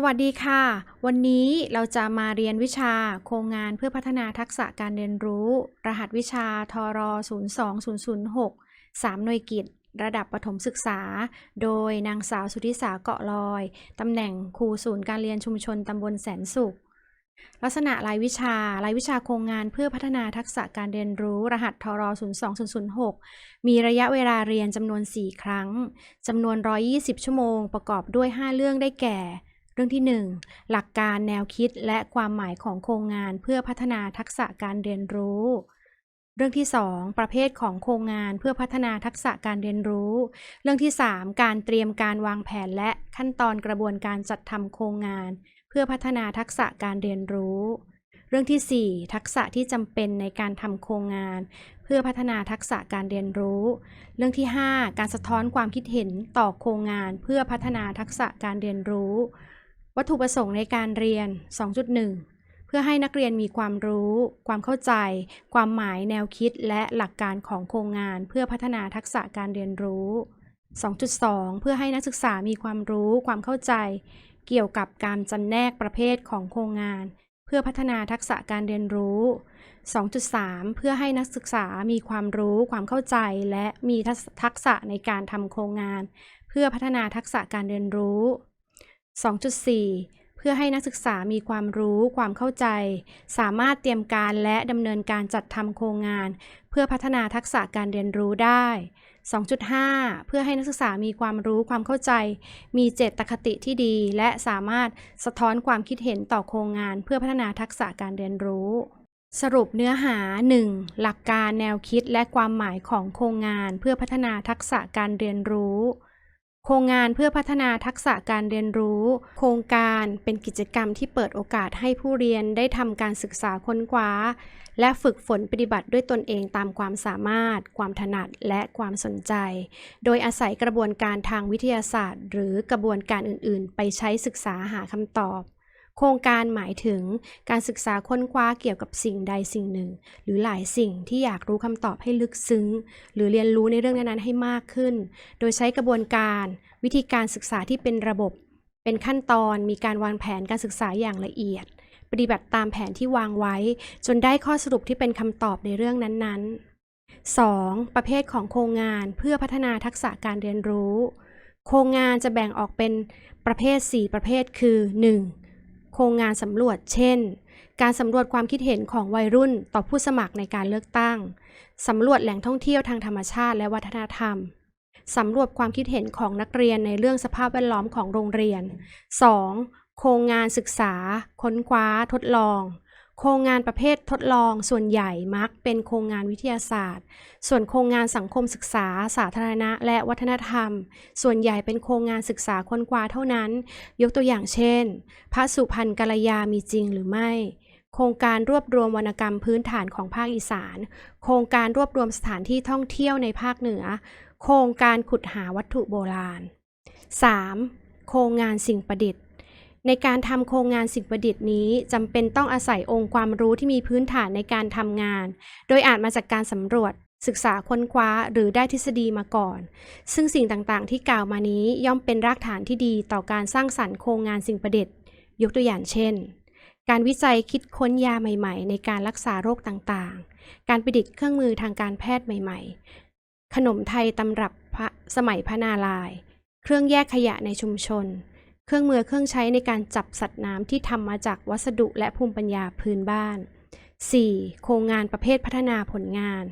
สวัสดีค่ะ วันนี้เราจะมาเรียนวิชาโครงงานเพื่อพัฒนาทักษะการเรียนรู้ รหัสวิชาทร02006 3 หน่วยกิจ ระดับประถมศึกษา โดยนางสาวสุธิสาเกาะลอย ตำแหน่งครูศูนย์การเรียนชุมชนตำบลแสนสุข ลักษณะรายวิชารายวิชาโครงงานเพื่อพัฒนาทักษะการเรียนรู้รหัสทร02006 มีระยะเวลาเรียนจำนวน 4 ครั้งจำนวน 120 ชั่วโมง ประกอบด้วย 5 เรื่องได้แก่ รื่องที่ 1 หลักการแนวคิดและความหมายของโครงงานเพื่อพัฒนาทักษะการเรียนรู้ เรื่องที่ 2 ประเภทของโครงงานเพื่อพัฒนาทักษะการเรียนรู้ เรื่องที่ 3 การเตรียมการวางแผนและขั้นตอนกระบวนการจัดทำโครงงาน เพื่อพัฒนาทักษะการเรียนรู้ เรื่องทีสี่4 ทักษะที่จำเป็นในการทำโครงงาน เพื่อพัฒนาทักษะการเรียนรู้ เรื่องที่ 5 การสะท้อนความคิดเห็นต่อโครงงาน เพื่อพัฒนาทักษะการเรียนรู้ วัตถุประสงค์ในการเรียน 2.1 เพื่อให้นักเรียนมีความรู้ ความเข้าใจ ความหมายแนวคิดและหลักการของโครงงาน เพื่อพัฒนาทักษะการเรียนรู้ 2.2 เพื่อให้นักศึกษามีความรู้ ความเข้าใจ เกี่ยวกับการจำแนกประเภทของโครงงาน เพื่อพัฒนาทักษะการเรียนรู้ 2.3 เพื่อให้นักศึกษามีความรู้ ความเข้าใจ และมีทักษะในการทำโครงงาน เพื่อพัฒนาทักษะการเรียนรู้ 2.4 เพื่อให้นักศึกษามีความรู้ ความเข้าใจ สามารถเตรียมการและดำเนินการจัดทำโครงงาน เพื่อพัฒนาทักษะการเรียนรู้ได้ 2.5 เพื่อให้นักศึกษามีความรู้ความเข้าใจ มีเจตคติที่ดี และสามารถสะท้อนความคิดเห็นต่อโครงงาน เพื่อพัฒนาทักษะการเรียนรู้สรุปเนื้อหา 1. หลักการแนวคิดและความหมายของโครงงานเพื่อพัฒนาทักษะการเรียนรู้ ครงงานเพื่อพัฒนาทักษะการเรียนรู้ โครงการเป็นกิจกรรมที่เปิดโอกาสให้ผู้เรียนได้ทำการศึกษาค้นคว้า และฝึกฝนปฏิบัติด้วยตนเองตามความสามารถ ความถนัดและความสนใจ โดยอาศัยกระบวนการทางวิทยาศาสตร์ หรือกระบวนการอื่น ๆ ไปใช้ศึกษาหาคำตอบ โครงการหมายถึงการศึกษาค้นคว้าเกี่ยวกับสิ่งใดสิ่งหนึ่ง หรือหลายสิ่งที่อยากรู้คำตอบให้ลึกซึ้ง หรือเรียนรู้ในเรื่องนั้นๆให้มากขึ้น โดยใช้กระบวนการ วิธีการศึกษาที่เป็นระบบ เป็นขั้นตอนมีการวางแผนการศึกษาอย่างละเอียด ปฏิบัติตามแผนที่วางไว้ จนได้ข้อสรุปที่เป็นคำตอบในเรื่องนั้นๆ 2. ประเภทของโครงงานเพื่อพัฒนาทักษะการเรียนรู้ โครงงานจะแบ่งออกเป็นประเภท 4 ประเภทคือ 1. โครงงานสำรวจ เช่น การสำรวจความคิดเห็นของวัยรุ่นต่อผู้สมัครในการเลือกตั้งสำรวจแหล่งท่องเที่ยวทางธรรมชาติและวัฒนธรรม สำรวจความคิดเห็นของนักเรียนในเรื่องสภาพแวดล้อมของโรงเรียน 2. โครงงานศึกษา ค้นคว้า ทดลอง โครงงานประเภททดลองส่วนใหญ่มักเป็นโครงงานวิทยาศาสตร์ ส่วนโครงงานสังคมศึกษา สาธารณะ และวัฒนธรรม ส่วนใหญ่เป็นโครงงานศึกษาค้นคว้าเท่านั้น ยกตัวอย่างเช่น พระสุพรรณกัลยามีจริงหรือไม่โครงการรวบรวมวรรณกรรมพื้นฐานของภาคอีสาน โครงการรวบรวมสถานที่ท่องเที่ยวในภาคเหนือ โครงการขุดหาวัตถุโบราณ 3. โครงงานสิ่งประดิษฐ์ ในการทำโครงงานสิ่งประดิษฐ์นี้จำเป็นต้องอาศัยองค์ความรู้ที่มีพื้นฐานในการทำงาน โดยอาจมาจากการสำรวจ ศึกษาค้นคว้าหรือได้ทฤษฎีมาก่อน ซึ่งสิ่งต่างๆ ที่กล่าวมานี้ย่อมเป็นรากฐานที่ดีต่อการสร้างสรรค์โครงงานสิ่งประดิษฐ์ ยกตัวอย่างเช่น การวิจัยคิดค้นยาใหม่ ๆ ในการรักษาโรคต่างๆ การประดิษฐ์เครื่องมือทางการแพทย์ใหม่ ๆ ขนมไทยตำรับพระสมัยพระนารายณ์เครื่องแยกขยะในชุมชน เครื่องมือเครื่องใช้ในการจับสัตว์น้ำที่ทำมาจากวัสดุและภูมิปัญญาพื้นบ้าน 4. โครงงานประเภทพัฒนาผลงาน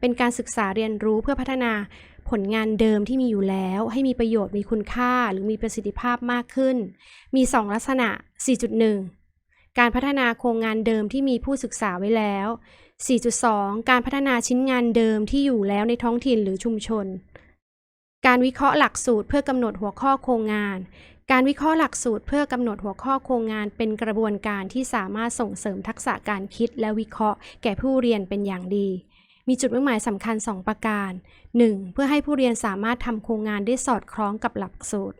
เป็นการศึกษาเรียนรู้เพื่อพัฒนาผลงานเดิมที่มีอยู่แล้ว ให้มีประโยชน์มีคุณค่าหรือมีประสิทธิภาพมากขึ้น มี 2 ลักษณะ 4.1 การพัฒนาโครงงานเดิมที่มีผู้ศึกษาไว้แล้ว 4.2 การพัฒนาชิ้นงานเดิมที่อยู่แล้วในท้องถิ่นหรือชุมชน การวิเคราะห์หลักสูตรเพื่อกำหนดหัวข้อโครงงาน การวิเคราะห์หลักสูตรเพื่อกำหนดหัวข้อโครงงาน เป็นกระบวนการที่สามารถส่งเสริมทักษะการคิดและวิเคราะห์ แก่ผู้เรียนเป็นอย่างดี มีจุดมุ่งหมายสำคัญ 2 ประการ 1. เพื่อให้ผู้เรียนสามารถทำโครงงานได้สอดคล้องกับหลักสูตร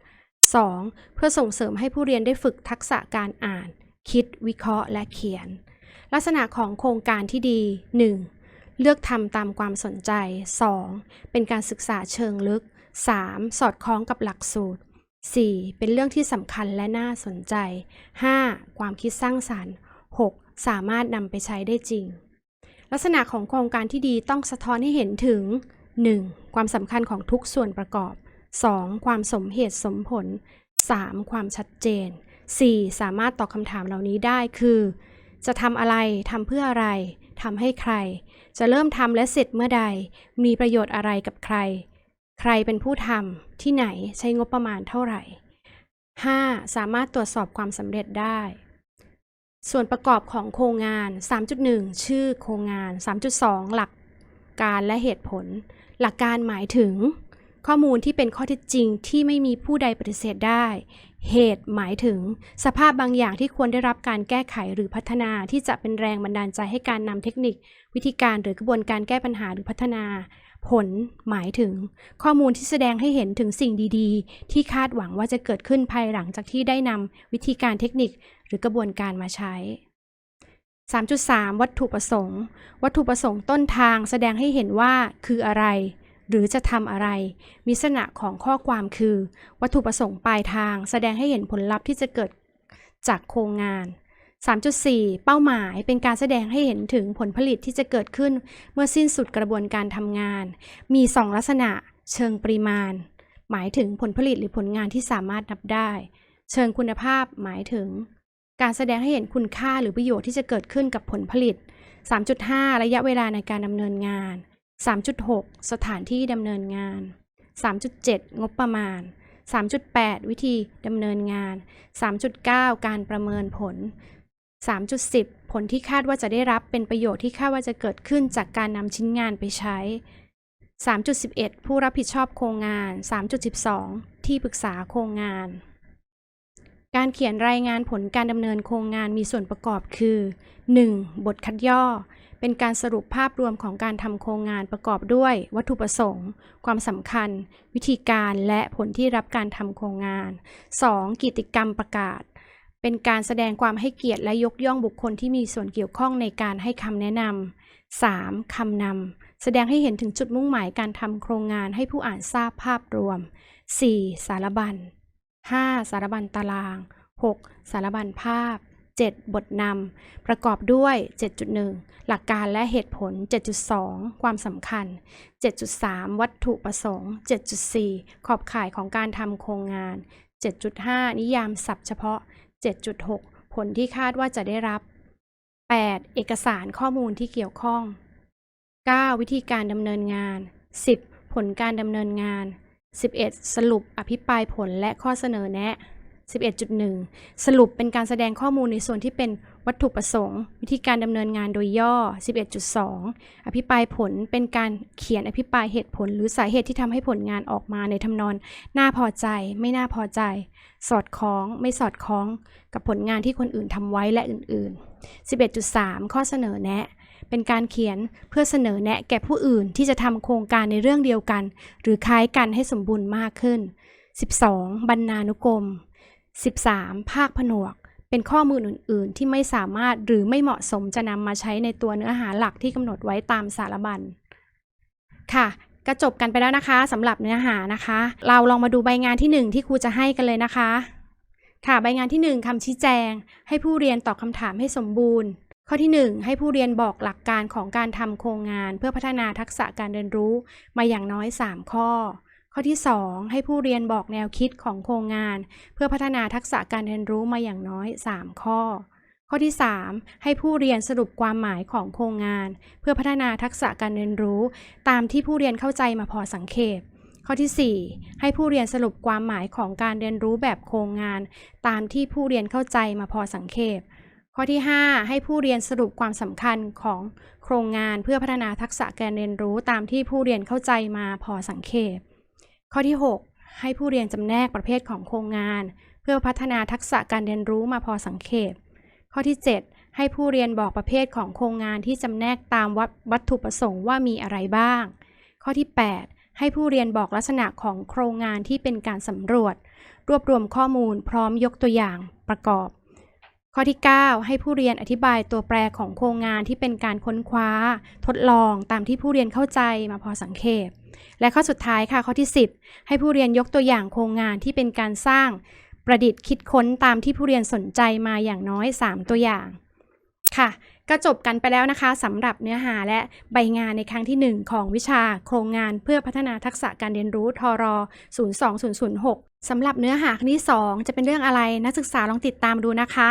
2. เพื่อส่งเสริมให้ผู้เรียนได้ฝึกทักษะการอ่าน คิด วิเคราะห์ และเขียน ลักษณะของโครงการที่ดี 1. เลือกทำตามความสนใจ 2. เป็นการศึกษาเชิงลึก 3. สอดคล้องกับหลักสูตร 4. เป็นเรื่องที่สำคัญและน่าสนใจ 5. ความคิดสร้างสรรค์ 6. สามารถนำไปใช้ได้จริง ลักษณะของโครงการที่ดีต้องสะท้อนให้เห็นถึง 1. ความสำคัญของทุกส่วนประกอบ 2. ความสมเหตุสมผล 3. ความชัดเจน 4. สามารถตอบคำถามเหล่านี้ได้คือ จะทำอะไรทำเพื่ออะไรทำให้ใคร จะเริ่มทำและเสร็จเมื่อใด มีประโยชน์อะไรกับใคร ใครเป็นผู้ทำที่ไหนใช้งบประมาณเท่าไหร่ 5. สามารถตรวจสอบความสำเร็จได้ ส่วนประกอบของโครงงาน 3.1 ชื่อโครงงาน 3.2 หลักการและเหตุผล หลักการหมายถึง ข้อมูลที่เป็นข้อเท็จจริงที่ไม่มีผู้ใดปฏิเสธได้ เหตุหมายถึง สภาพบางอย่างที่ควรได้รับการแก้ไขหรือพัฒนาที่จะเป็นแรงบันดาลใจให้การนำเทคนิค วิธีการหรือกระบวนการแก้ปัญหาหรือพัฒนา ผลหมายถึง ข้อมูลที่แสดงให้เห็นถึงสิ่งดี ๆ ที่คาดหวังว่าจะเกิดขึ้นภายหลังจากที่ได้นำวิธีการเทคนิคหรือกระบวนการมาใช้ 3.3 วัตถุประสงค์ วัตถุประสงค์ต้นทางแสดงให้เห็นว่าคืออะไร หรือจะทำอะไรมีลักษณะของข้อความคือ วัตถุประสงค์ปลายทาง แสดงให้เห็นผลลัพธ์ที่จะเกิดจากโครงงาน 3.4 เป้าหมายเป็นการแสดงให้เห็นถึงผลผลิตที่จะเกิดขึ้น เมื่อสิ้นสุดกระบวนการทำงาน มี 2 ลักษณะ เชิงปริมาณ หมายถึงผลผลิตหรือผลงานที่สามารถนับได้ เชิงคุณภาพหมายถึง การแสดงให้เห็นคุณค่าหรือประโยชน์ที่จะเกิดขึ้นกับผลผลิต 3.5 ระยะเวลาในการดำเนินงาน 3.6 สถานที่ดำเนินงาน 3.7 งบประมาณ 3.8 วิธีดำเนินงาน 3.9 การประเมินผล 3.10 ผลที่คาดว่าจะได้รับเป็นประโยชน์ที่คาดว่าจะเกิดขึ้นจากการนำชิ้นงานไปใช้ 3.11 ผู้รับผิดชอบโครงงาน 3.12 ที่ปรึกษาโครงงาน การเขียนรายงานผลการดำเนินโครงงานมีส่วนประกอบคือ 1. บทคัดย่อ เป็นการสรุปภาพรวมของการทำโครงงานประกอบด้วย วัตถุประสงค์ ความสำคัญ วิธีการและผลที่รับการทำโครงงาน 2. กิจกรรมประกาศ เป็นการแสดงความให้เกียรติและยกย่องบุคคลที่มีส่วนเกี่ยวข้องในการให้คำแนะนำ 3. คำนำแสดงให้เห็นถึงจุดมุ่งหมายการทำโครงงานให้ผู้อ่านทราบภาพรวม 4. สารบัญ 5. สารบัญตาราง 6. สารบัญภาพ 7. บทนำประกอบด้วย 7.1 หลักการและเหตุผล 7.2 ความสำคัญ 7.3 วัตถุประสงค์ 7.4 ขอบข่ายของการทำโครงงาน 7.5 นิยามศัพท์เฉพาะ 7.6 ผลที่คาดว่าจะได้รับ 8. เอกสารข้อมูลที่เกี่ยวข้อง 9. วิธีการดำเนินงาน 10. ผลการดำเนินงาน 11. สรุปอภิปรายผลและข้อเสนอแนะ 11.1 สรุปเป็นการแสดงข้อมูลในส่วนที่เป็นวัตถุประสงค์ วิธีการดำเนินงานโดยย่อ 11.2 อภิปรายผลเป็นการเขียนอภิปรายเหตุผล หรือสาเหตุที่ทำให้ผลงานออกมาในทำนองน่าพอใจ ไม่น่าพอใจ สอดคล้อง ไม่สอดคล้อง กับผลงานที่คนอื่นทำไว้และอื่น ๆ 11.3 ข้อเสนอแนะเป็นการเขียนเพื่อเสนอแนะแก่ผู้อื่นที่จะทำโครงการในเรื่องเดียวกัน หรือคล้ายกันให้สมบูรณ์มากขึ้น 12. บรรณานุกรม 13. ภาคผนวก เป็นข้อมูลอื่น ๆ ที่ไม่สามารถหรือไม่เหมาะสมจะนำมาใช้ในตัวเนื้อหาหลักที่กำหนดไว้ตามสารบัญ ค่ะก็จบกันไปแล้วนะคะสำหรับเนื้อหานะคะ เราลองมาดูใบงานที่หนึ่งที่ครูจะให้กันเลยนะคะ ค่ะใบงานที่หนึ่งคำชี้แจง ให้ผู้เรียนตอบคำถามให้สมบูรณ์ ข้อที่หนึ่งให้ผู้เรียนบอกหลักการของการทำโครงงาน เพื่อพัฒนาทักษะการเรียนรู้มาอย่างน้อย 3 ข้อ ข้อที่ 2 ให้ผู้เรียนบอกแนวคิดของโครงงาน เพื่อพัฒนาทักษะการเรียนรู้มาอย่างน้อย 3 ข้อ ข้อที่ 3 ให้ผู้เรียนสรุปความหมายของโครงงาน เพื่อพัฒนาทักษะการเรียนรู้ ตามที่ผู้เรียนเข้าใจมาพอสังเขปข้อที่ 4 ให้ผู้เรียนสรุปความหมายของการเรียนรู้แบบโครงงาน ตามที่ผู้เรียนเข้าใจมาพอสังเขปข้อที่ 5 ให้ผู้เรียนสรุปความสำคัญของโครงงานเพื่อพัฒนาทักษะการเรียนรู้ตามที่ผู้เรียนเข้าใจมาพอสังเขป ข้อที่ 6 ให้ผู้เรียนจำแนกประเภทของโครงงาน เพื่อพัฒนาทักษะการเรียนรู้มาพอสังเขปข้อที่ 7 ให้ผู้เรียนบอกประเภทของโครงงานที่จำแนกตามวัตวัตถุประสงค์ว่ามีอะไรบ้าง ข้อที่ 8 ให้ผู้เรียนบอกลักษณะของโครงงานที่เป็นการสำรวจ รวบรวมข้อมูลพร้อมยกตัวอย่างประกอบ ข้อที่ 9 ให้ผู้เรียนอธิบายตัวแปรของโครงงานที่เป็นการค้นคว้า ทดลองตามที่ผู้เรียนเข้าใจมาพอสังเขปและข้อสุดท้ายค่ะข้อที่ 10 ให้ผู้เรียนยกตัวอย่างโครงงานที่เป็นการสร้าง ประดิษฐ์คิดค้นตามที่ผู้เรียนสนใจมาอย่างน้อย 3 ตัวอย่าง ค่ะ ก็จบกันไปแล้วนะคะสำหรับเนื้อหาและใบงานในครั้งที่ 1 ของวิชาโครงงานเพื่อพัฒนาทักษะการเรียนรู้ทร02006สำหรับเนื้อหาครั้งที่ 2 จะเป็นเรื่องอะไรนักศึกษาลองติดตามดูนะคะ